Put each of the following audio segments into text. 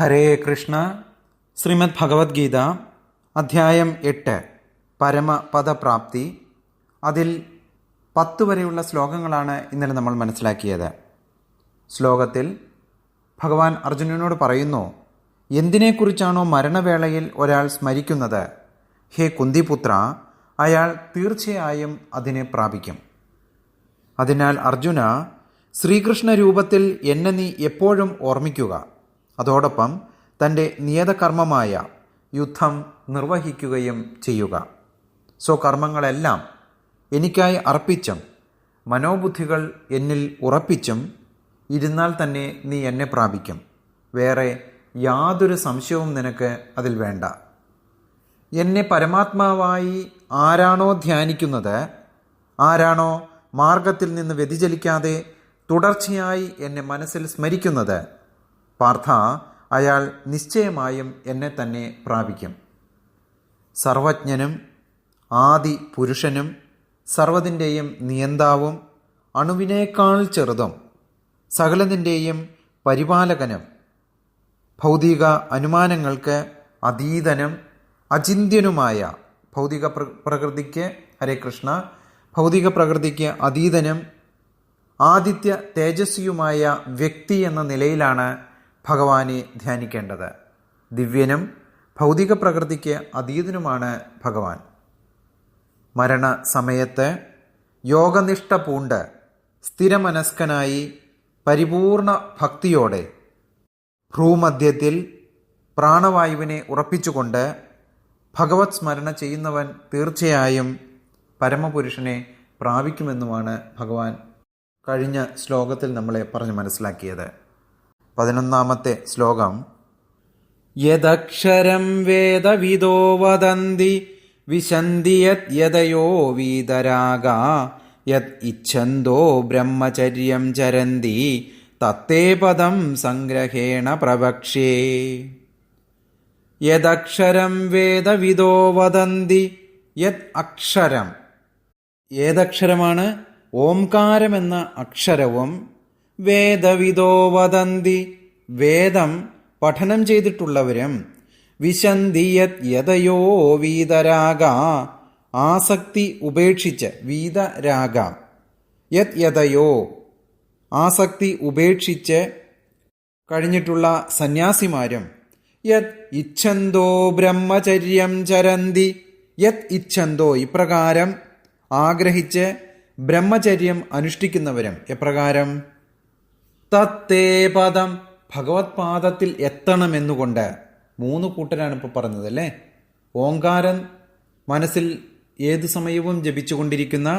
ഹരേ കൃഷ്ണ. ശ്രീമദ് ഭഗവത്ഗീത അധ്യായം എട്ട് പരമപദപ്രാപ്തി. അതിൽ പത്ത് വരെയുള്ള ശ്ലോകങ്ങളാണ് ഇന്നലെ നമ്മൾ മനസ്സിലാക്കിയത്. ശ്ലോകത്തിൽ ഭഗവാൻ അർജുനനോട് പറയുന്നു എന്തിനെക്കുറിച്ചാണോ മരണവേളയിൽ ഒരാൾ സ്മരിക്കുന്നത്? ഹേ കുന്തിപുത്ര അയാൾ തീർച്ചയായും അതിനെ പ്രാപിക്കും. അതിനാൽ അർജുന ശ്രീകൃഷ്ണ രൂപത്തിൽ എന്നെ നീ എപ്പോഴും ഓർമ്മിക്കുക. അതോടൊപ്പം തന്റെ നിയതകർമ്മമായ യുദ്ധം നിർവഹിക്കുകയും ചെയ്യുക. സോ കർമ്മങ്ങളെല്ലാം എനിക്കായി അർപ്പിച്ചും മനോബുദ്ധികൾ എന്നിൽ ഉറപ്പിച്ചും ഇരുന്നാൽ തന്നെ നീ എന്നെ പ്രാപിക്കും. വേറെ യാതൊരു സംശയവും നിനക്ക് അതിൽ വേണ്ട. എന്നെ പരമാത്മാവായി ആരാണോ ധ്യാനിക്കുന്നത് ആരാണോ മാർഗത്തിൽ നിന്ന് വ്യതിചലിക്കാതെ തുടർച്ചയായി എന്നെ മനസ്സിൽ സ്മരിക്കുന്നത് പാർത്ഥ അയാൾ നിശ്ചയമായും എന്നെ തന്നെ പ്രാപിക്കും. സർവജ്ഞനും ആദി പുരുഷനും സർവതിന്റെയും നിയന്താവും അണുവിനേക്കാൾ ചെറുതും സകലതിന്റെയും പരിപാലകനും ഭൗതിക അനുമാനങ്ങൾക്ക് അതീതനും അചിന്ത്യനുമായ ഭൗതിക പ്ര- പ്രകൃതിക്ക് ഹരേ കൃഷ്ണ ഭൗതിക പ്രകൃതിക്ക് അതീതനും ആദിത്യ തേജസ്വിയുമായ വ്യക്തി എന്ന നിലയിലാണ് ഭഗവാനെ ധ്യാനിക്കേണ്ടത്. ദിവ്യനും ഭൗതിക പ്രകൃതിക്ക് അതീതനുമാണ് ഭഗവാൻ. മരണ സമയത്ത് യോഗനിഷ്ഠ പൂണ്ട് സ്ഥിരമനസ്കനായി പരിപൂർണ ഭക്തിയോടെ ഭ്രൂമധ്യത്തിൽ പ്രാണവായുവിനെ ഉറപ്പിച്ചുകൊണ്ട് ഭഗവത് സ്മരണ ചെയ്യുന്നവൻ തീർച്ചയായും പരമപുരുഷനെ പ്രാപിക്കുമെന്നുമാണ് ഭഗവാൻ കഴിഞ്ഞ ശ്ലോകത്തിൽ നമ്മളെ പറഞ്ഞു മനസ്സിലാക്കിയത്. പതിനൊന്നാമത്തെ ശ്ലോകം. യദക്ഷരം വേദവിദോ വദന്തി വിശന്തി യത് വീതരാഗ യത് ഇച്ഛന്തോ ബ്രഹ്മചര്യം ചരന്തി തത്തേ പദം സംഗ്രഹേണ പ്രവക്ഷേ. യദക്ഷരം വേദവിദോ വദന്തി യത് അക്ഷരം. ഏതക്ഷരമാണ്? ഓംകാരം എന്ന അക്ഷരവും വേദവിദോ വദന്തി. വേദം പഠനം ചെയ്തിട്ടുള്ളവരും വിശന്തിയത് യതയോ വീതരാഗ. ആസക്തി ഉപേക്ഷിച്ച് വീതരാഗ. യത് യതയോ. ആസക്തി ഉപേക്ഷിച്ച് കഴിഞ്ഞിട്ടുള്ള സന്യാസിമാരും യത് ഇച്ഛന്തോ ബ്രഹ്മചര്യം ചരന്തി. യത് ഇച്ഛന്തോ ഇപ്രകാരം ആഗ്രഹിച്ച് ബ്രഹ്മചര്യം അനുഷ്ഠിക്കുന്നവരും എപ്രകാരം? തത്തേ പദം ഭഗവത് പാദത്തിൽ എത്തണമെന്നുകൊണ്ട് മൂന്ന് കൂട്ടരാണ് ഇപ്പോൾ പറഞ്ഞത് അല്ലേ ഓങ്കാരൻ മനസ്സിൽ ഏതു സമയവും ജപിച്ചുകൊണ്ടിരിക്കുന്ന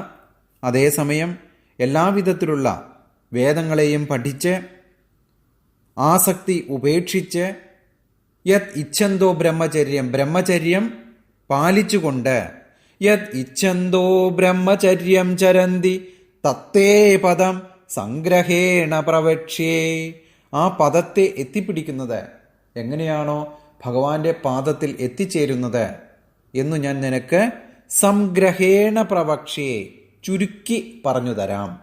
അതേസമയം എല്ലാവിധത്തിലുള്ള വേദങ്ങളെയും പഠിച്ച് ആസക്തി ഉപേക്ഷിച്ച് യത് ഇച്ഛന്തോ ബ്രഹ്മചര്യം ബ്രഹ്മചര്യം പാലിച്ചുകൊണ്ട് യത് ഇച്ഛന്തോ ബ്രഹ്മചര്യം ചരന്തി തത്തേ പദം സംഗ്രഹേണ പ്രവക്ഷ്യേ. ആ പദത്തെ എത്തിപ്പിടിക്കുന്നത് എങ്ങനെയാണോ ഭഗവാന്റെ പാദത്തിൽ എത്തിച്ചേരുന്നത് എന്നു ഞാൻ നിനക്ക് സംഗ്രഹേണ പ്രവക്ഷ്യേ ചുരുക്കി പറഞ്ഞു തരാം.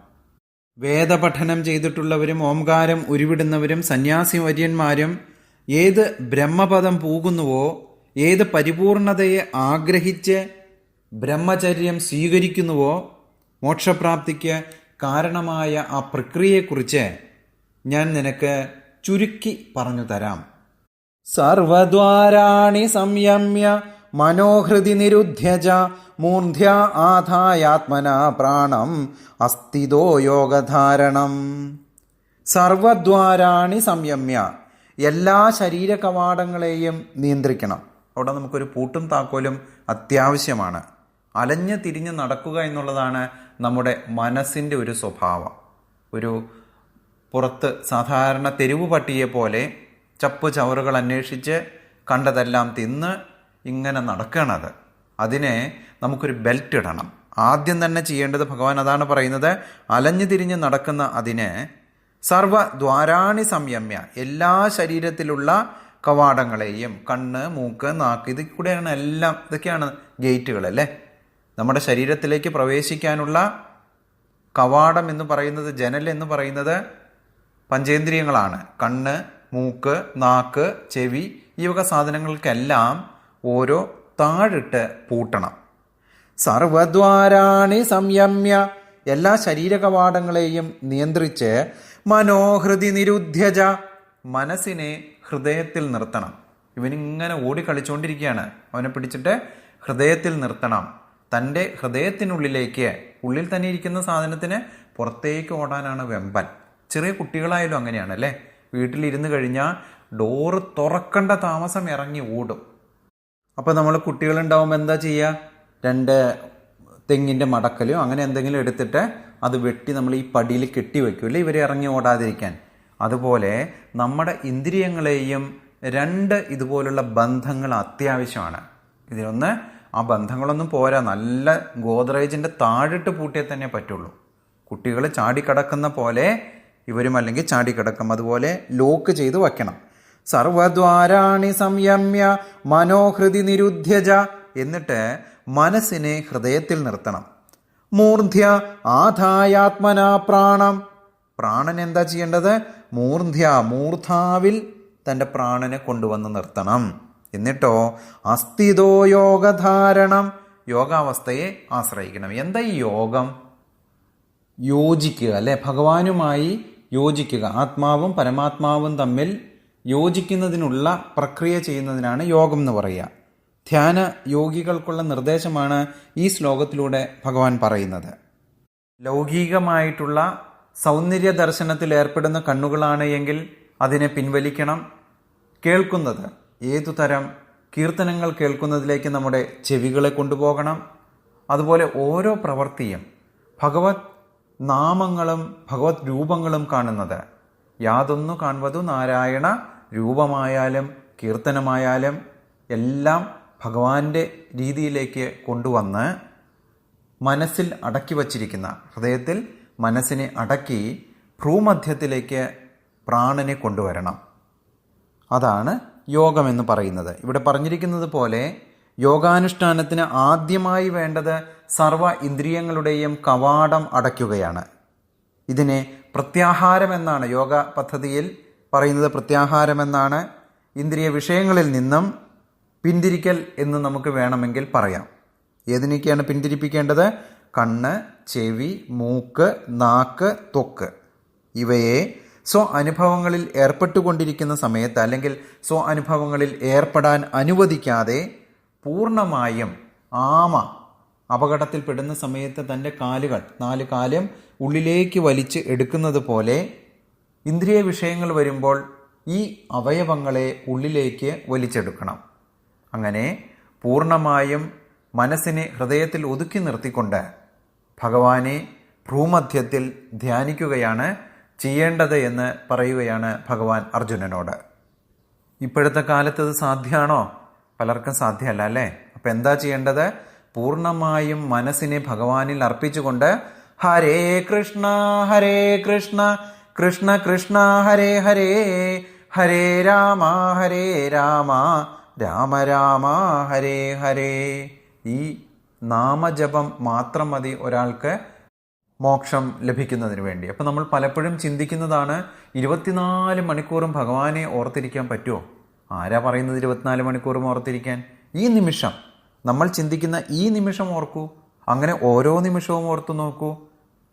വേദപഠനം ചെയ്തിട്ടുള്ളവരും ഓംകാരം ഉരുവിടുന്നവരും സന്യാസി വര്യന്മാരും ഏത് ബ്രഹ്മപദം പൂകുന്നുവോ ഏത് പരിപൂർണതയെ ആഗ്രഹിച്ച് ബ്രഹ്മചര്യം സ്വീകരിക്കുന്നുവോ മോക്ഷപ്രാപ്തിക്ക് കാരണമായ ആ പ്രക്രിയയെക്കുറിച്ച് ഞാൻ നിനക്ക് ചുരുക്കി പറഞ്ഞു തരാം. സർവദ്വാരാണി സംയമ്യ മനോഹൃതി നിരുദ്ധ്യജ മൂർധ്യ ആധായാത്മന പ്രാണം അസ്ഥിതോ യോഗധാരണം. സർവദ്വാരാണി സംയമ്യ എല്ലാ ശരീര കവാടങ്ങളെയും നിയന്ത്രിക്കണം. അവിടെ നമുക്കൊരു പൂട്ടും താക്കോലും അത്യാവശ്യമാണ്. അലഞ്ഞു തിരിഞ്ഞ് നടക്കുക എന്നുള്ളതാണ് നമ്മുടെ മനസ്സിന്റെ ഒരു സ്വഭാവം. ഒരു പുറത്ത് സാധാരണ തെരുവ് പട്ടിയെ പോലെ ചപ്പ് ചവറുകൾ അന്വേഷിച്ച് കണ്ടതെല്ലാം തിന്ന് ഇങ്ങനെ നടക്കണത്. അതിനെ നമുക്കൊരു ബെൽറ്റ് ഇടണം. ആദ്യം തന്നെ ചെയ്യേണ്ടത് ഭഗവാൻ അതാണ് പറയുന്നത് അലഞ്ഞു തിരിഞ്ഞ് നടക്കുന്ന അതിനെ സർവ ദ്വാരാണി സംയമ്യ എല്ലാ ശരീരത്തിലുള്ള കവാടങ്ങളെയും കണ്ണ് മൂക്ക് നാക്ക് ഇതിൽ കൂടെയാണ് എല്ലാം ഇതൊക്കെയാണ് ഗേറ്റുകൾ അല്ലേ നമ്മുടെ ശരീരത്തിലേക്ക് പ്രവേശിക്കാനുള്ള കവാടം എന്ന് പറയുന്നത് ജനൽ എന്ന് പറയുന്നത് പഞ്ചേന്ദ്രിയങ്ങളാണ്. കണ്ണ് മൂക്ക് നാക്ക് ചെവി ഈ വക സാധനങ്ങൾക്കെല്ലാം ഓരോ താഴിട്ട് പൂട്ടണം. സർവദ്വാരാണി സംയമ്യ. എല്ലാ ശരീരകവാടങ്ങളെയും നിയന്ത്രിച്ച് മനോഹൃതി നിരുദ്ധ്യജ. മനസ്സിനെ ഹൃദയത്തിൽ നിർത്തണം. ഇവനിങ്ങനെ ഓടിക്കളിച്ചുകൊണ്ടിരിക്കുകയാണ് അവനെ പിടിച്ചിട്ട് ഹൃദയത്തിൽ നിർത്തണം. തന്റെ ഹൃദയത്തിനുള്ളിലേക്ക് ഉള്ളിൽ തന്നെ ഇരിക്കുന്ന സാധനത്തിന് പുറത്തേക്ക് ഓടാനാണ് വെമ്പൻ. ചെറിയ കുട്ടികളായാലും അങ്ങനെയാണ് അല്ലേ? വീട്ടിലിരുന്ന് കഴിഞ്ഞാൽ ഡോറ് തുറക്കേണ്ട താമസം ഇറങ്ങി ഓടും. അപ്പോൾ നമ്മൾ കുട്ടികളുണ്ടാവുമ്പോൾ എന്താ ചെയ്യുക രണ്ട് തെങ്ങിന്റെ മടക്കലോ അങ്ങനെ എന്തെങ്കിലും എടുത്തിട്ട് അത് വെട്ടി നമ്മൾ ഈ പടിയിൽ കെട്ടി വെക്കൂല്ലേ ഇവരെ ഇറങ്ങി ഓടാതിരിക്കാൻ. അതുപോലെ നമ്മുടെ ഇന്ദ്രിയങ്ങളെയും രണ്ട് ഇതുപോലുള്ള ബന്ധങ്ങൾ അത്യാവശ്യമാണ്. ഇതിലൊന്ന് ആ ബന്ധങ്ങളൊന്നും പോരാ. നല്ല ഗോദ്രേജിന്റെ താഴിട്ട് പൂട്ടിയേ തന്നെ പറ്റുള്ളൂ. കുട്ടികൾ ചാടിക്കടക്കുന്ന പോലെ ഇവരും അല്ലെങ്കിൽ ചാടിക്കിടക്കും. അതുപോലെ ലോക്ക് ചെയ്ത് വയ്ക്കണം. സർവദ്വാരാണി സംയമ്യ മനോഹൃതി നിരുദ്ധ്യജ എന്നിട്ട് മനസ്സിനെ ഹൃദയത്തിൽ നിർത്തണം. മൂർധ്യ ആധായാത്മനാ പ്രാണം. പ്രാണൻ എന്താ ചെയ്യേണ്ടത്? മൂർധ്യ മൂർധാവിൽ തന്റെ പ്രാണനെ കൊണ്ടുവന്ന് നിർത്തണം. എന്നിട്ടോ അസ്ഥിതോ യോഗധാരണം. യോഗാവസ്ഥയെ ആശ്രയിക്കണം. എന്താ ഈ യോഗം? യോജിക്കുക അല്ലെ? ഭഗവാനുമായി യോജിക്കുക. ആത്മാവും പരമാത്മാവും തമ്മിൽ യോജിക്കുന്നതിനുള്ള പ്രക്രിയ ചെയ്യുന്നതിനാണ് യോഗം എന്ന് പറയുക. ധ്യാന യോഗികൾക്കുള്ള നിർദ്ദേശമാണ് ഈ ശ്ലോകത്തിലൂടെ ഭഗവാൻ പറയുന്നത്. ലൗകികമായിട്ടുള്ള സൗന്ദര്യ ദർശനത്തിൽ ഏർപ്പെടുന്ന കണ്ണുകളാണ് എങ്കിൽ അതിനെ പിൻവലിക്കണം. കേൾക്കുന്നത്. ഏതു തരം കീർത്തനങ്ങൾ കേൾക്കുന്നതിലേക്ക് നമ്മുടെ ചെവികളെ കൊണ്ടുപോകണം. അതുപോലെ ഓരോ പ്രവൃത്തിയും ഭഗവത് നാമങ്ങളും ഭഗവത് രൂപങ്ങളും കാണുന്നത്. യാതൊന്നു കാണുവതു നാരായണ രൂപമായാലും കീർത്തനമായാലും എല്ലാം ഭഗവാന്റെ രീതിയിലേക്ക് കൊണ്ടുവന്ന് മനസ്സിൽ അടക്കി വച്ചിരിക്കുന്ന ഹൃദയത്തിൽ മനസ്സിനെ അടക്കി ഭ്രൂമധ്യത്തിലേക്ക് പ്രാണനെ കൊണ്ടുവരണം. അതാണ് യോഗമെന്ന് പറയുന്നത്. ഇവിടെ പറഞ്ഞിരിക്കുന്നത് പോലെ യോഗാനുഷ്ഠാനത്തിന് ആദ്യമായി വേണ്ടത് സർവ ഇന്ദ്രിയങ്ങളുടെയും കവാടം അടയ്ക്കുകയാണ്. ഇതിനെ പ്രത്യാഹാരം എന്നാണ് യോഗ പദ്ധതിയിൽ പറയുന്നത്. പ്രത്യാഹാരം എന്നാണ് ഇന്ദ്രിയ വിഷയങ്ങളിൽ നിന്നും പിന്തിരിക്കൽ എന്ന് നമുക്ക് വേണമെങ്കിൽ പറയാം. ഏതിനൊക്കെയാണ് പിന്തിരിപ്പിക്കേണ്ടത്? കണ്ണ് ചെവി മൂക്ക് നാക്ക് തൊക്ക് ഇവയെ സ്വ അനുഭവങ്ങളിൽ ഏർപ്പെട്ടുകൊണ്ടിരിക്കുന്ന സമയത്ത് അല്ലെങ്കിൽ സ്വ അനുഭവങ്ങളിൽ ഏർപ്പെടാൻ അനുവദിക്കാതെ പൂർണമായും ആമ അപകടത്തിൽപ്പെടുന്ന സമയത്ത് തന്റെ കാലുകൾ നാല് കാലും ഉള്ളിലേക്ക് വലിച്ച് എടുക്കുന്നത് പോലെ ഇന്ദ്രിയ വിഷയങ്ങൾ വരുമ്പോൾ ഈ അവയവങ്ങളെ ഉള്ളിലേക്ക് വലിച്ചെടുക്കണം. അങ്ങനെ പൂർണമായും മനസ്സിനെ ഹൃദയത്തിൽ ഒതുക്കി നിർത്തിക്കൊണ്ട് ഭഗവാനെ ഭ്രൂമധ്യത്തിൽ ധ്യാനിക്കുകയാണ് ചെയ്യേണ്ടത് എന്ന് പറയുകയാണ് ഭഗവാൻ അർജുനനോട്. ഇപ്പോഴത്തെ കാലത്ത് അത് സാധ്യമാണോ പലർക്കും സാധ്യമല്ല അല്ലേ? അപ്പം എന്താ ചെയ്യേണ്ടത്? പൂർണമായും മനസ്സിനെ ഭഗവാനിൽ അർപ്പിച്ചുകൊണ്ട് ഹരേ കൃഷ്ണ ഹരേ കൃഷ്ണ കൃഷ്ണ കൃഷ്ണ ഹരേ ഹരേ ഹരേ രാമ ഹരേ രാമ രാമ രാമ ഹരേ ഹരേ. ഈ നാമജപം മാത്രം മതി ഒരാൾക്ക്. മോക്ഷം ലഭിക്കുന്നതിന് വേണ്ടി. അപ്പം നമ്മൾ പലപ്പോഴും ചിന്തിക്കുന്നതാണ് ഇരുപത്തിനാല് മണിക്കൂറും ഭഗവാനെ ഓർത്തിരിക്കാൻ പറ്റുമോ ആരാ പറയുന്നത് ഇരുപത്തിനാല് മണിക്കൂറും ഓർത്തിരിക്കാൻ? ഈ നിമിഷം. നമ്മൾ ചിന്തിക്കുന്ന ഈ നിമിഷം ഓർക്കൂ. അങ്ങനെ ഓരോ നിമിഷവും ഓർത്തു നോക്കൂ.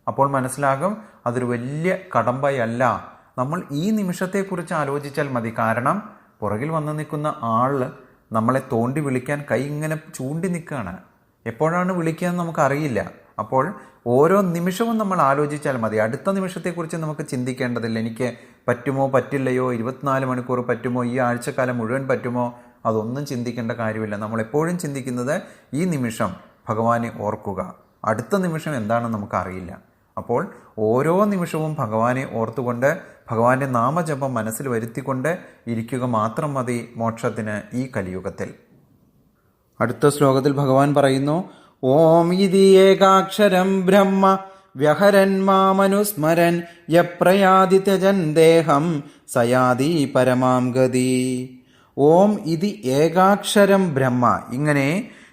അപ്പോൾ മനസ്സിലാകും അതൊരു വലിയ കടമ്പയല്ല നമ്മൾ ഈ നിമിഷത്തെക്കുറിച്ച് ആലോചിച്ചാൽ മതി. കാരണം പുറകിൽ വന്നു നിൽക്കുന്ന ആൾ നമ്മളെ തോണ്ടി വിളിക്കാൻ കൈ ഇങ്ങനെ ചൂണ്ടി നിൽക്കുകയാണ്. എപ്പോഴാണ് വിളിക്കുക എന്ന് നമുക്കറിയില്ല. അപ്പോൾ ഓരോ നിമിഷവും നമ്മൾ ആലോചിച്ചാൽ മതി. അടുത്ത നിമിഷത്തെക്കുറിച്ച് നമുക്ക് ചിന്തിക്കേണ്ടതില്ല. എനിക്ക് പറ്റുമോ പറ്റില്ലയോ ഇരുപത്തിനാല് മണിക്കൂർ പറ്റുമോ ഈ ആഴ്ചക്കാലം മുഴുവൻ പറ്റുമോ അതൊന്നും ചിന്തിക്കേണ്ട കാര്യമില്ല. നമ്മൾ എപ്പോഴും ചിന്തിക്കുന്നത് ഈ നിമിഷം ഭഗവാനെ ഓർക്കുക. അടുത്ത നിമിഷം എന്താണെന്ന് നമുക്കറിയില്ല. അപ്പോൾ ഓരോ നിമിഷവും ഭഗവാനെ ഓർത്തുകൊണ്ട് ഭഗവാന്റെ നാമജപം മനസ്സിൽ വരുത്തിക്കൊണ്ട് ഇരിക്കുക മാത്രം മതി മോക്ഷത്തിന് ഈ കലിയുഗത്തിൽ. അടുത്ത ശ്ലോകത്തിൽ ഭഗവാൻ പറയുന്നു ഓം ഇതി ഏകാക്ഷരം ബ്രഹ്മ വ്യഹരൻ മാമനുസ്മരൻ യപ്രയാതി ത്യജൻ ദേഹം സയാതി പരമാം ഗതി. ഓം ഇതി ഏകാക്ഷരം ബ്രഹ്മ ഇങ്ങനെ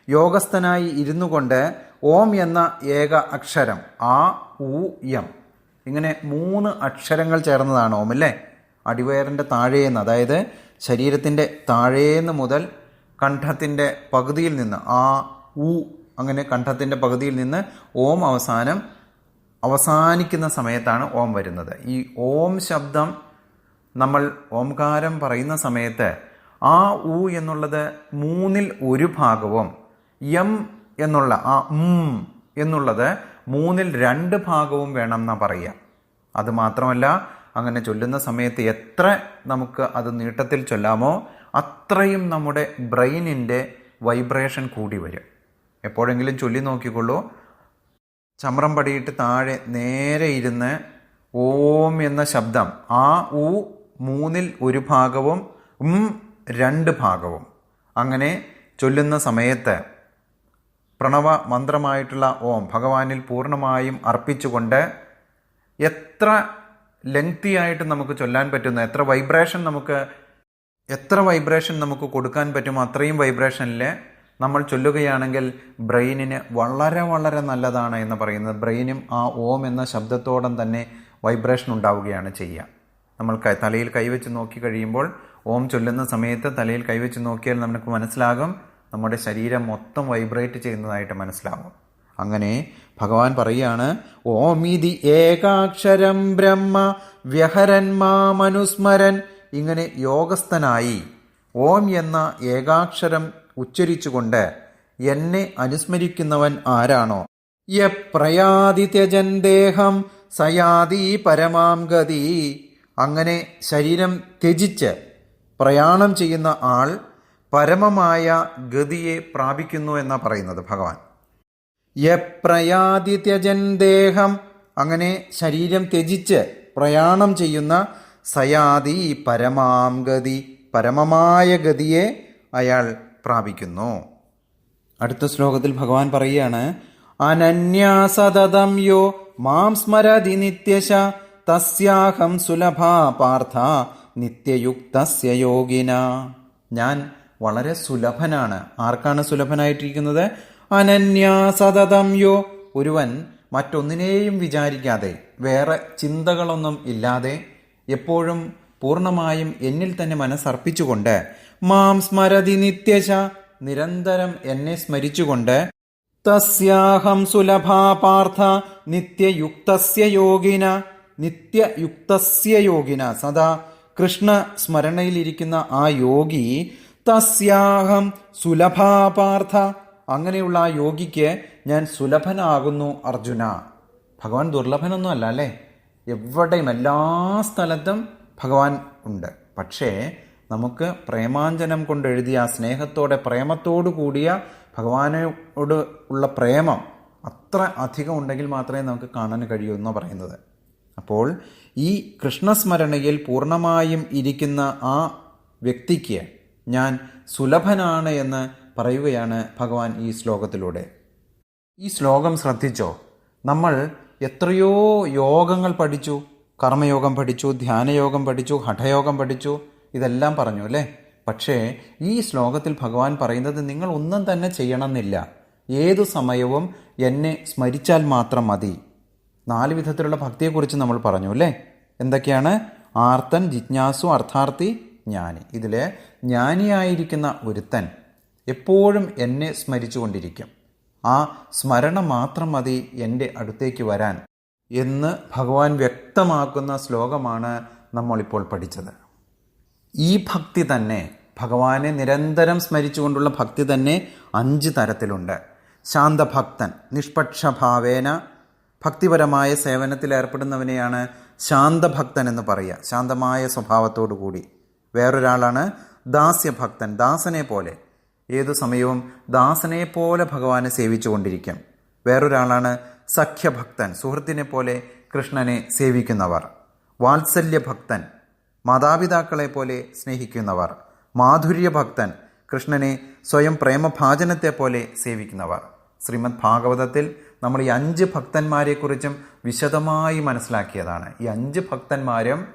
യോഗസ്ഥനായി ഇരുന്നു കൊണ്ട് ഓം എന്ന ഏക അക്ഷരം ആ ഉ എം ഇങ്ങനെ മൂന്ന് അക്ഷരങ്ങൾ ചേർന്നതാണ് ഓം അല്ലേ? അടിവയറിന്റെ താഴേന്ന് അതായത് ശരീരത്തിന്റെ താഴേന്ന് മുതൽ കണ്ഠത്തിന്റെ പകുതിയിൽ നിന്ന് ആ ഉ അങ്ങനെ കണ്ഠത്തിന്റെ പകുതിയിൽ നിന്ന് ഓം അവസാനം അവസാനിക്കുന്ന സമയത്താണ് ഓം വരുന്നത്. ഈ ഓം ശബ്ദം നമ്മൾ ഓംകാരം പറയുന്ന സമയത്ത് ആ ഉ എന്നുള്ളത് മൂന്നിൽ ഒരു ഭാഗവും എം എന്നുള്ള ആ ഉം എന്നുള്ളത് മൂന്നിൽ രണ്ട് ഭാഗവും വേണം എന്നാ പറയുക. അത് മാത്രമല്ല അങ്ങനെ ചൊല്ലുന്ന സമയത്ത് എത്ര നമുക്ക് അത് നീട്ടത്തിൽ ചൊല്ലാമോ അത്രയും നമ്മുടെ ബ്രെയിനിന്റെ വൈബ്രേഷൻ കൂടി വരും. എപ്പോഴെങ്കിലും ചൊല്ലി നോക്കിക്കൊള്ളൂ. ചമ്രം പടിയിട്ട് താഴെ നേരെ ഇരുന്ന് ഓം എന്ന ശബ്ദം ആ ഉ മൂന്നിൽ ഒരു ഭാഗവും ഉം രണ്ട് ഭാഗവും. അങ്ങനെ ചൊല്ലുന്ന സമയത്ത് പ്രണവ മന്ത്രമായിട്ടുള്ള ഓം ഭഗവാനിൽ പൂർണമായും അർപ്പിച്ചുകൊണ്ട് എത്ര ലെങ്തി ആയിട്ട് നമുക്ക് ചൊല്ലാൻ പറ്റുന്ന എത്ര വൈബ്രേഷൻ നമുക്ക് എത്ര വൈബ്രേഷൻ നമുക്ക് കൊടുക്കാൻ പറ്റുമോ അത്രയും വൈബ്രേഷനിൽ നമ്മൾ ചൊല്ലുകയാണെങ്കിൽ ബ്രെയിനിന് വളരെ വളരെ നല്ലതാണ് എന്ന് പറയുന്നത്. ബ്രെയിനും ആ ഓം എന്ന ശബ്ദത്തോടം തന്നെ വൈബ്രേഷൻ ഉണ്ടാവുകയാണ് ചെയ്യുക. നമ്മൾ തലയിൽ കൈവച്ച് നോക്കി കഴിയുമ്പോൾ ഓം ചൊല്ലുന്ന സമയത്ത് തലയിൽ കൈവച്ച് നോക്കിയാൽ നമുക്ക് മനസ്സിലാകും. നമ്മുടെ ശരീരം മൊത്തം വൈബ്രേറ്റ് ചെയ്യുന്നതായിട്ട് മനസ്സിലാകും. അങ്ങനെ ഭഗവാൻ പറയുകയാണ് ഓമിതി ഏകാക്ഷരം ബ്രഹ്മ വ്യഹരൻ മാമനുസ്മരൻ. ഇങ്ങനെ യോഗസ്ഥനായി ഓം എന്ന ഏകാക്ഷരം ഉച്ചരിച്ചുകൊണ്ട് എന്നെ അനുസ്മരിക്കുന്നവൻ ആരാണോ? യപ്രയാതി ത്യജൻ ദേഹം സയാതി പരമാം ഗതി. അങ്ങനെ ശരീരം ത്യജിച്ച് പ്രയാണം ചെയ്യുന്ന ആൾ പരമമായ ഗതിയെ പ്രാപിക്കുന്നു എന്നാ പറയുന്നത് ഭഗവാൻ. യപ്രയാതി ത്യജൻ ദേഹം അങ്ങനെ ശരീരം ത്യജിച്ച് പ്രയാണം ചെയ്യുന്ന സയാതി പരമാം ഗതി പരമമായ ഗതിയെ അയാൾ പ്രാപിക്കുന്നു. അടുത്ത ശ്ലോകത്തിൽ ഭഗവാൻ പറയുകയാണ് അനന്യാസതതം യോ മാം സ്മരതി നിത്യശ തസ്യാഹം സുലഭാ പാർത്ഥ നിത്യയുക്തസ്യ യോഗിന. ഞാൻ വളരെ സുലഭനാണ്. ആർക്കാണ് സുലഭനായിട്ടിരിക്കുന്നത്? അനന്യാസതതം യോ ഒരുവൻ മറ്റൊന്നിനെയും വിചാരിക്കാതെ വേറെ ചിന്തകളൊന്നും ഇല്ലാതെ എപ്പോഴും പൂർണമായും എന്നിൽ തന്നെ മനസ്സർപ്പിച്ചുകൊണ്ട് മാം സ്മരതി നിത്യശ നിരന്തരം എന്നെ സ്മരിച്ചുകൊണ്ട് തസ്യാഹം സുലഭാ പാർത്ഥ നിത്യയുക്തസ്യ യോഗിന നിത്യയുക്തസ്യ യോഗിന സദാ കൃഷ്ണ സ്മരണയിലിരിക്കുന്ന ആ യോഗി തസ്യാഹം സുലഭാ പാർത്ഥ. അങ്ങനെയുള്ള ആ യോഗിക്ക് ഞാൻ സുലഭനാകുന്നു അർജുന. ഭഗവാൻ ദുർലഭനൊന്നും അല്ല അല്ലേ? എവിടെയും എല്ലാ സ്ഥലത്തും ഭഗവാൻ ഉണ്ട്. പക്ഷേ നമുക്ക് പ്രേമാഞ്ജനം കൊണ്ട് എഴുതിയ ആ സ്നേഹത്തോടെ പ്രേമത്തോടു കൂടിയ ഭഗവാനോട് ഉള്ള പ്രേമം അത്ര അധികം ഉണ്ടെങ്കിൽ മാത്രമേ നമുക്ക് കാണാൻ കഴിയൂ എന്ന് പറയുന്നത്. അപ്പോൾ ഈ കൃഷ്ണസ്മരണയിൽ പൂർണമായും ഇരിക്കുന്ന ആ വ്യക്തിക്ക് ഞാൻ സുലഭനാണ് എന്ന് പറയുകയാണ് ഭഗവാൻ ഈ ശ്ലോകത്തിലൂടെ. ഈ ശ്ലോകം ശ്രദ്ധിച്ചോ? നമ്മൾ എത്രയോ യോഗങ്ങൾ പഠിച്ചു. കർമ്മയോഗം പഠിച്ചു ധ്യാനയോഗം പഠിച്ചു ഹഠയോഗം പഠിച്ചു. ഇതെല്ലാം പറഞ്ഞു അല്ലേ? പക്ഷേ ഈ ശ്ലോകത്തിൽ ഭഗവാൻ പറയുന്നത് നിങ്ങൾ ഒന്നും തന്നെ ചെയ്യണമെന്നില്ല. ഏതു സമയവും എന്നെ സ്മരിച്ചാൽ മാത്രം മതി. നാല് വിധത്തിലുള്ള ഭക്തിയെക്കുറിച്ച് നമ്മൾ പറഞ്ഞു അല്ലേ? എന്തൊക്കെയാണ്? ആർത്തൻ ജിജ്ഞാസു അർത്ഥാർത്ഥി ജ്ഞാനി. ഇതിൽ ജ്ഞാനിയായിരിക്കുന്ന ഒരുത്തൻ എപ്പോഴും എന്നെ സ്മരിച്ചുകൊണ്ടിരിക്കും. ആ സ്മരണ മാത്രം മതി എന്റെ അടുത്തേക്ക് വരാൻ എന്ന് ഭഗവാൻ വ്യക്തമാക്കുന്ന ശ്ലോകമാണ് നമ്മളിപ്പോൾ പഠിച്ചത്. ഈ ഭക്തി തന്നെ ഭഗവാനെ നിരന്തരം സ്മരിച്ചുകൊണ്ടുള്ള ഭക്തി തന്നെ അഞ്ച് തരത്തിലുണ്ട്. ശാന്തഭക്തൻ നിഷ്പക്ഷഭാവേന ഭക്തിപരമായ സേവനത്തിൽ ഏർപ്പെടുന്നവനെയാണ് ശാന്തഭക്തൻ എന്ന് പറയുക. ശാന്തമായ സ്വഭാവത്തോടു കൂടി. വേറൊരാളാണ് ദാസ്യഭക്തൻ. ദാസനെ പോലെ. ഏതു സമയവും ദാസനെ പോലെ ഭഗവാനെ സേവിച്ചുകൊണ്ടിരിക്കും. വേറൊരാളാണ് സഖ്യഭക്തൻ. സുഹൃത്തിനെ പോലെ കൃഷ്ണനെ സേവിക്കുന്നവർ. വാത്സല്യഭക്തൻ. മാതാപിതാക്കളെ പോലെ സ്നേഹിക്കുന്നവർ. മാധുര്യഭക്തൻ കൃഷ്ണനെ സ്വയം പ്രേമഭാജനത്തെ പോലെ സേവിക്കുന്നവർ. ശ്രീമദ് ഭാഗവതത്തിൽ നമ്മൾ ഈ അഞ്ച് ഭക്തന്മാരെക്കുറിച്ചും വിശദമായി മനസ്സിലാക്കിയതാണ്. ഈ അഞ്ച് ഭക്തന്മാരും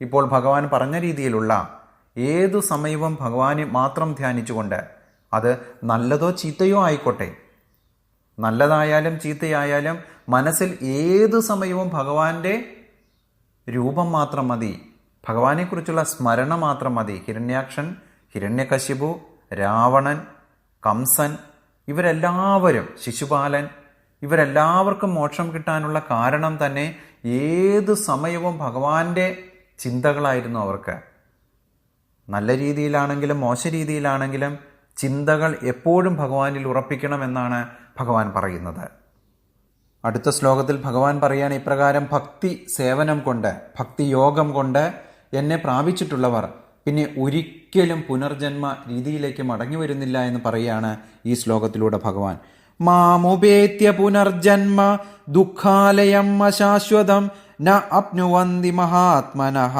ഇപ്പോൾ ഭഗവാൻ പറഞ്ഞ രീതിയിലുള്ള ഏതു സമയവും ഭഗവാനെ മാത്രം ധ്യാനിച്ചുകൊണ്ട് അത് നല്ലതോ ചീത്തയോ ആയിക്കോട്ടെ. നല്ലതായാലും ചീത്തയായാലും മനസ്സിൽ ഏതു സമയവും ഭഗവാന്റെ രൂപം മാത്രം മതി. ഭഗവാനെക്കുറിച്ചുള്ള സ്മരണ മാത്രം മതി. ഹിരണ്യാക്ഷൻ ഹിരണ്യകശിപു രാവണൻ കംസൻ ഇവരെല്ലാവരും ശിശുപാലൻ ഇവരെല്ലാവർക്കും മോക്ഷം കിട്ടാനുള്ള കാരണം തന്നെ ഏത് സമയവും ഭഗവാന്റെ ചിന്തകളായിരുന്നു അവർക്ക്. നല്ല രീതിയിലാണെങ്കിലും മോശ രീതിയിലാണെങ്കിലും ചിന്തകൾ എപ്പോഴും ഭഗവാനിൽ ഉറപ്പിക്കണമെന്നാണ് ഭഗവാൻ പറയുന്നത്. അടുത്ത ശ്ലോകത്തിൽ ഭഗവാൻ പറയാണ് ഇപ്രകാരം ഭക്തി സേവനം കൊണ്ട് ഭക്തി യോഗം കൊണ്ട് എന്നെ പ്രാപിച്ചിട്ടുള്ളവർ പിന്നെ ഒരിക്കലും പുനർജന്മ രീതിയിലേക്ക് മടങ്ങി വരുന്നില്ല എന്ന് പറയുകയാണ് ഈ ശ്ലോകത്തിലൂടെ ഭഗവാൻ. മാമുപേത്യ പുനർജന്മ ദുഃഖാലയം അശാശ്വതം ന അപ്നുവന്തി മഹാത്മനഃ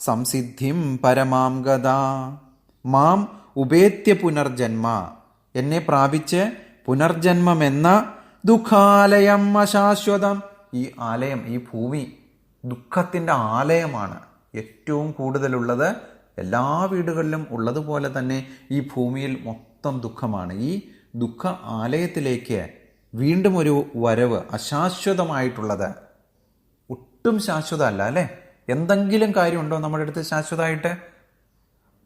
സംസിദ്ധിം പരമാം ഗത മാം ഉപേത്യ പുനർജന്മ എന്നെ പ്രാപിച്ച് പുനർജന്മമെന്ന ദുഃഖാലയം അശാശ്വതം. ഈ ആലയം ഈ ഭൂമി ദുഃഖത്തിന്റെ ആലയമാണ്. ഏറ്റവും കൂടുതലുള്ളത് എല്ലാ വീടുകളിലും ഉള്ളതുപോലെ തന്നെ ഈ ഭൂമിയിൽ മൊത്തം ദുഃഖമാണ്. ഈ ദുഃഖ ആലയത്തിലേക്ക് വീണ്ടും ഒരു വരവ് അശാശ്വതമായിട്ടുള്ളത്. ഒട്ടും ശാശ്വതമല്ല അല്ലേ? എന്തെങ്കിലും കാര്യമുണ്ടോ നമ്മുടെ അടുത്ത് ശാശ്വതമായിട്ട്?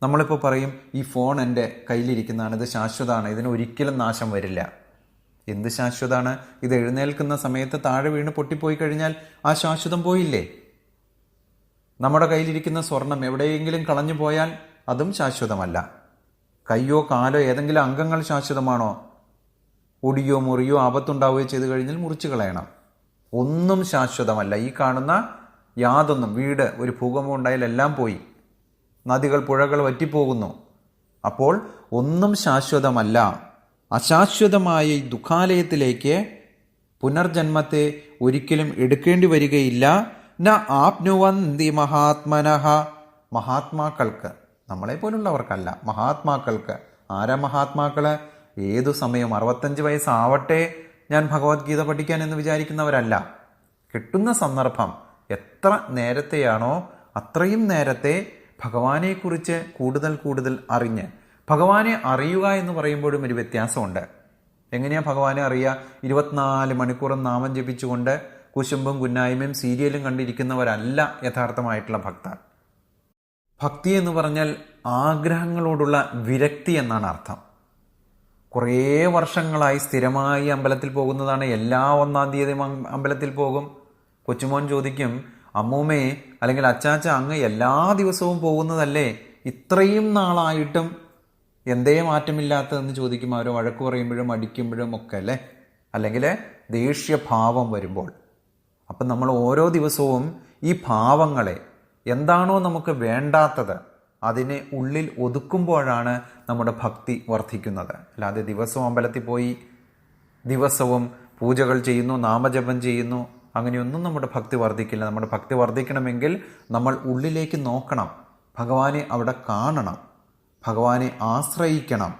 നമ്മളിപ്പോൾ പറയും ഈ ഫോൺ എന്റെ കയ്യിലിരിക്കുന്നതാണ് ഇത് ശാശ്വതമാണ് ഇതിന് ഒരിക്കലും നാശം വരില്ല. എന്ത് ശാശ്വതമാണ്? ഇത് എഴുന്നേൽക്കുന്ന സമയത്ത് താഴെ വീണ് പൊട്ടിപ്പോയി കഴിഞ്ഞാൽ ആ ശാശ്വതം പോയില്ലേ? നമ്മുടെ കയ്യിലിരിക്കുന്ന സ്വർണം എവിടെയെങ്കിലും കളഞ്ഞു പോയാൽ അതും ശാശ്വതമല്ല. കയ്യോ കാലോ ഏതെങ്കിലും അംഗങ്ങൾ ശാശ്വതമാണോ? ഒടിയോ മുറിയോ ആപത്തുണ്ടാവുകയോ ചെയ്തു കഴിഞ്ഞാൽ മുറിച്ചു കളയണം. ഒന്നും ശാശ്വതമല്ല. ഈ കാണുന്ന യാതൊന്നും വീട് ഒരു ഭൂകമ്പം ഉണ്ടായാൽ എല്ലാം പോയി. നദികൾ പുഴകൾ വറ്റിപ്പോകുന്നു. അപ്പോൾ ഒന്നും ശാശ്വതമല്ല. അശാശ്വതമായ ഈ ദുഃഖാലയത്തിലേക്ക് പുനർജന്മത്തെ ഒരിക്കലും എടുക്കേണ്ടി വരികയില്ല. ന ആപ്നുവന്തി മഹാത്മനഹ മഹാത്മാക്കൾക്ക് നമ്മളെ പോലുള്ളവർക്കല്ല മഹാത്മാക്കൾക്ക്. ആരാ മഹാത്മാക്കൾ? ഏതു സമയം അറുപത്തഞ്ച് വയസ്സാവട്ടെ ഞാൻ ഭഗവത്ഗീത പഠിക്കാൻ എന്ന് വിചാരിക്കുന്നവരല്ല. കിട്ടുന്ന സന്ദർഭം എത്ര നേരത്തെയാണോ അത്രയും നേരത്തെ ഭഗവാനെക്കുറിച്ച് കൂടുതൽ കൂടുതൽ അറിഞ്ഞ് ഭഗവാനെ അറിയുക എന്ന് പറയുമ്പോഴും ഒരു വ്യത്യാസമുണ്ട്. എങ്ങനെയാണ് ഭഗവാനെ അറിയുക? ഇരുപത്തിനാല് മണിക്കൂറും നാമം ജപിച്ചുകൊണ്ട് കുശുമ്പും കുന്നായ്മയും സീരിയലും കണ്ടിരിക്കുന്നവരല്ല യഥാർത്ഥമായിട്ടുള്ള ഭക്തർ. ഭക്തി എന്ന് പറഞ്ഞാൽ ആഗ്രഹങ്ങളോടുള്ള വിരക്തി എന്നാണ് അർത്ഥം. കുറേ വർഷങ്ങളായി സ്ഥിരമായി അമ്പലത്തിൽ പോകുന്നതാണ് എല്ലാ ഒന്നാം തീയതി അമ്പലത്തിൽ പോകും. കൊച്ചുമോൻ ചോദിക്കും അമ്മൂമ്മേ അല്ലെങ്കിൽ അച്ചാച്ച അങ്ങ് എല്ലാ ദിവസവും പോകുന്നതല്ലേ? ഇത്രയും നാളായിട്ടും എന്തേ മാറ്റമില്ലാത്തതെന്ന് ചോദിക്കും. അവർ വഴക്ക് പറയുമ്പോഴും അടിക്കുമ്പോഴും ഒക്കെ അല്ലേ? അല്ലെങ്കിൽ ദേഷ്യഭാവം വരുമ്പോൾ. അപ്പം നമ്മൾ ഓരോ ദിവസവും ഈ ഭാവങ്ങളെ എന്താണോ നമുക്ക് വേണ്ടാത്തത് അതിനെ ഉള്ളിൽ ഒതുക്കുമ്പോഴാണ് നമ്മുടെ ഭക്തി വർദ്ധിക്കുന്നത്. അല്ലാതെ ദിവസവും അമ്പലത്തിൽ പോയി ദിവസവും പൂജകൾ ചെയ്യുന്നു നാമജപം ചെയ്യുന്നു അങ്ങനെയൊന്നും നമ്മുടെ ഭക്തി വർദ്ധിക്കില്ല. നമ്മുടെ ഭക്തി വർദ്ധിക്കണമെങ്കിൽ നമ്മൾ ഉള്ളിലേക്ക് നോക്കണം. ഭഗവാനെ അവിടെ കാണണം. ഭഗവാനെ ആശ്രയിക്കണം.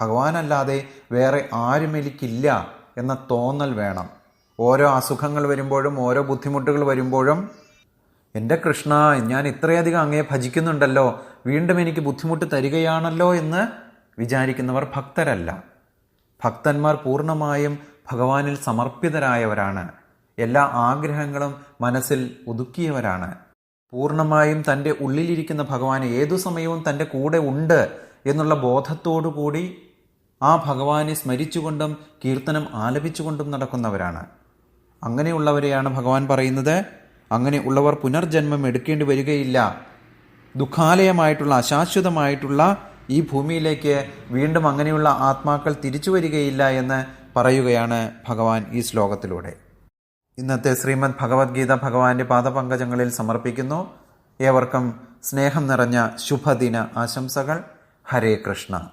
ഭഗവാനല്ലാതെ വേറെ ആരും എനിക്കില്ല എന്ന തോന്നൽ വേണം. ഓരോ അസുഖങ്ങൾ വരുമ്പോഴും ഓരോ ബുദ്ധിമുട്ടുകൾ വരുമ്പോഴും എന്റെ കൃഷ്ണ ഞാൻ ഇത്രയധികം അങ്ങയെ ഭജിക്കുന്നുണ്ടല്ലോ. വീണ്ടും എനിക്ക് ബുദ്ധിമുട്ട് തരികയാണല്ലോ എന്ന് വിചാരിക്കുന്നവർ ഭക്തരല്ല. ഭക്തന്മാർ പൂർണമായും ഭഗവാനിൽ സമർപ്പിതരായവരാണ്. എല്ലാ ആഗ്രഹങ്ങളും മനസ്സിൽ ഒതുക്കിയവരാണ്. പൂർണമായും തന്റെ ഉള്ളിലിരിക്കുന്ന ഭഗവാൻ ഏതു സമയവും തന്റെ കൂടെ ഉണ്ട് എന്നുള്ള ബോധത്തോടു കൂടി ആ ഭഗവാനെ സ്മരിച്ചുകൊണ്ടും കീർത്തനം ആലപിച്ചുകൊണ്ടും നടക്കുന്നവരാണ്. അങ്ങനെയുള്ളവരെയാണ് ഭഗവാൻ പറയുന്നത്. അങ്ങനെ ഉള്ളവർ പുനർജന്മം എടുക്കേണ്ടി വരികയില്ല. ദുഃഖാലയമായിട്ടുള്ള അശാശ്വതമായിട്ടുള്ള ഈ ഭൂമിയിലേക്ക് വീണ്ടും അങ്ങനെയുള്ള ആത്മാക്കൾ തിരിച്ചു വരികയില്ല എന്ന് പറയുകയാണ് ഭഗവാൻ ഈ ശ്ലോകത്തിലൂടെ. ഇന്നത്തെ ശ്രീമദ് ഭഗവത്ഗീത ഭഗവാന്റെ പാദപങ്കജങ്ങളിൽ സമർപ്പിക്കുന്നു. ഏവർക്കും സ്നേഹം നിറഞ്ഞ ശുഭദിന ആശംസകൾ. ഹരേ കൃഷ്ണ.